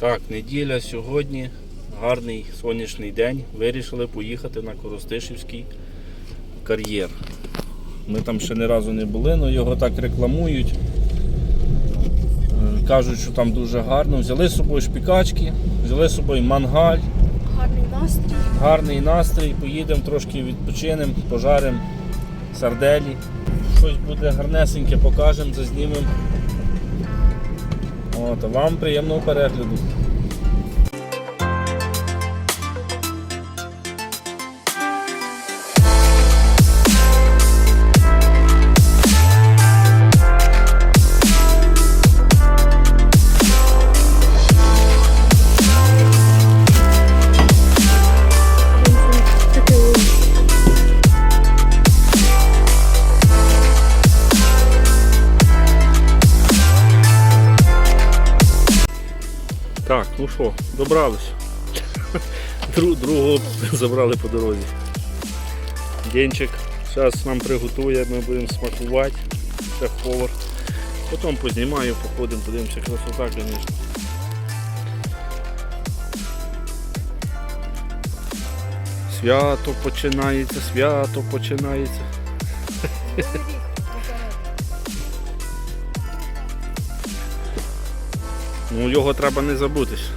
Так, неділя сьогодні, гарний сонячний день. Вирішили поїхати на Коростишівський кар'єр. Ми там ще ні разу не були, але його так рекламують. Е, Кажуть, що там дуже гарно. Взяли з собою шпікачки, взяли з собою мангаль, Гарний настрій. гарний настрій, поїдемо трошки відпочинемо, пожаримо сарделі. Щось буде гарнесеньке, покажемо, зазнімемо. От, вам приємного перегляду. Так, ну що, добрались. Дру- Другого забрали по дорозі. Денчик зараз нам приготує, ми будемо смакувати. Шеф-повар. Потім познімаю, походимо, подивимося, красота, звісно. Свято починається, свято починається. Ну його треба не забутись.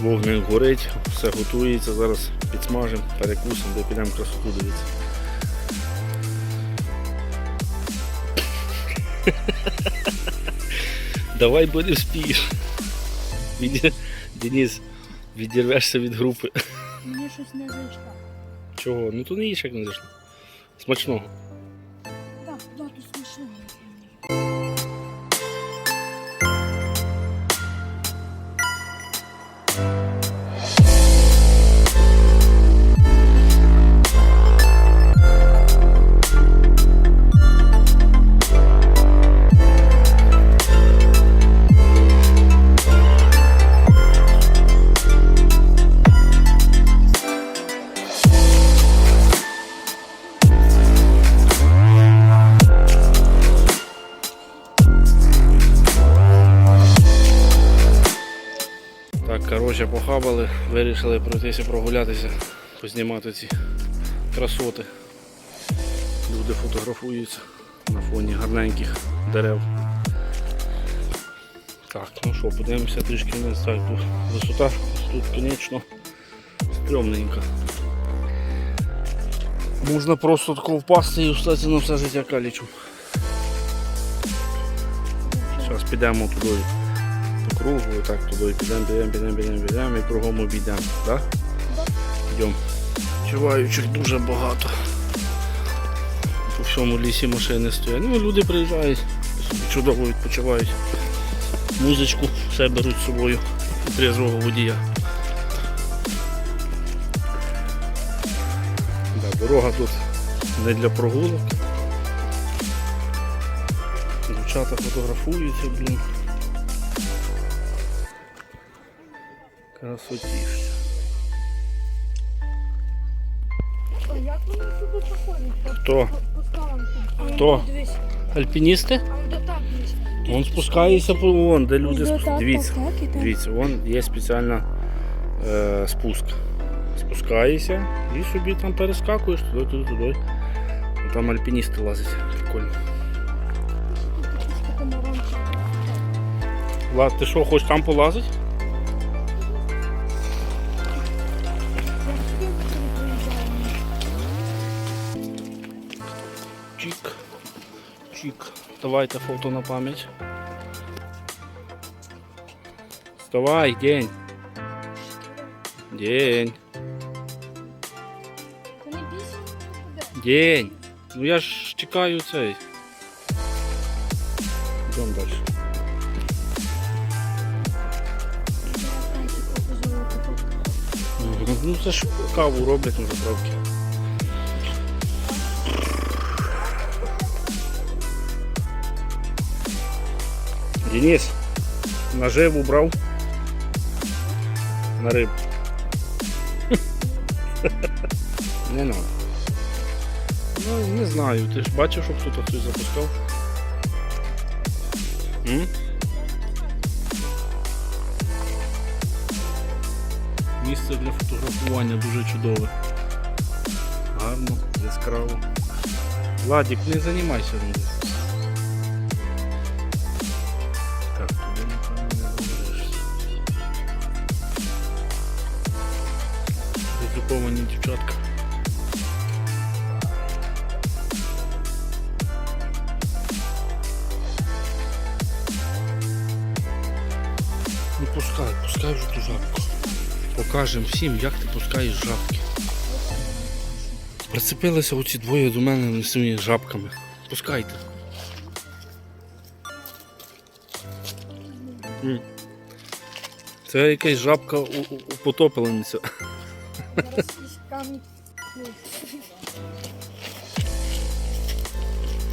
Вогник горить, все готується, зараз підсмажимо, перекусимо, де підемо красоту дивитися. Давай бо не вспієш. Денис, відірвешся від групи. Мені щось не зайшло. Чого? Ну то не їж як не зайшло. Смачного. Так, коротше, похабали, вирішили пройтися прогулятися, познімати ці красоти. Люди фотографуються на фоні гарненьких дерев. Так, ну що, подивимося трішки вниз. Так, тут висота тут, звісно, стрьомненька. Можна просто тако впасти і остатися на все життя калічем. Зараз підемо туди кругу, так туди підемо, підемо, підемо, підемо, підемо і кругом обійдемо. Да? Йдемо. Чуваючих дуже багато. По всьому лісі машини стоять. Ну, люди приїжджають, чудово відпочивають. Музичку все беруть з собою трезвого водія. Да, дорога тут не для прогулок. Дівчата фотографуються, блін. Красотіш. Як вони сюди проходять? Хто? Хто? Альпіністи? а до так дивись. Вон спускається по вон, де люди спускаються. Дивіться, дивіться, вон є спеціальна е, спуск. Спускаєшся і собі там перескакуєш туди, туди, туди. Там альпіністи лазять. Прикольно. Влад, ти що, хочеш там полазити? Чик. Чик. Давайте фото на пам'ять. Вставай, день. День. День. Ну я ж чекаю цей. Йдемо отаку. Ну це ж каву роблять на заправки. Денис, наживу брав на рибу. Не надо. Ну, не знаю, ти ж бачив, що хтось хтось запускав. М? Місце для фотографування дуже чудове. Гарно, яскраво. Владик, не займайся. Ризиковані дівчатка. Ну пускай, пускай вже ту жабку. Покажемо всім, як ти пускаєш жабки. Прицепилися оці двоє до мене цими жабками. Пускайте. Це якась жабка у, у, потоплениця. Камінь.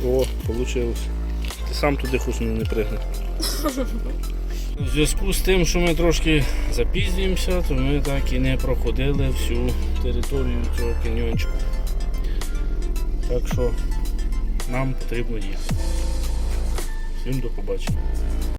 О, вийшло. Ти сам туди хоч не, пригни. У зв'язку з тим, що ми трошки запізнюємося, то ми так і не проходили всю територію цього каньйончику. Так що нам потрібно їхати. Всім до побачення.